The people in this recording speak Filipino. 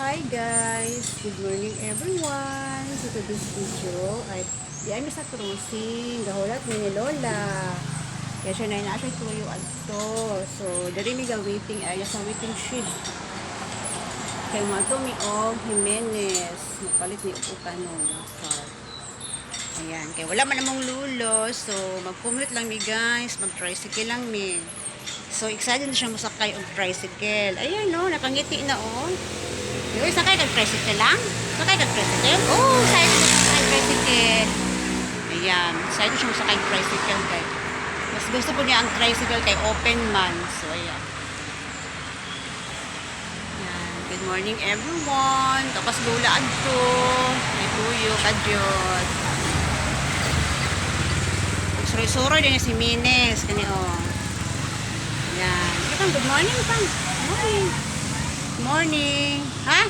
Hi guys! Good morning everyone! So to this video ay di ay sa cruising. Gahulat ni ni Lola. Kaya siya na ina siya tuyo ato. So dali mi ga waiting area sa waiting shed. Kay mo ato mi og Jimenez. Mapalit ni upukan no na. Ayan. Kaya wala man namang lulo. So mag-commute lang mi guys. Mag-tricycle lang mi. So excited na siya masakay og tricycle. Ayan no, nakangiti na oh. Yung sakay kag tricycle lang? Sakay kag tricycle? Oh, sakay kag sakay tricycle. Ayan, sakay siya sakay tricycle kay. Mas gusto po niya ang tricycle kay open man. So, ayan. Ayan. Good morning everyone. Tapos gula adto. May tuyo, kadyot. Suroy-suroy din si Mines. Kani oh. Ayan. Good morning pa. Morning. Morning. Ha?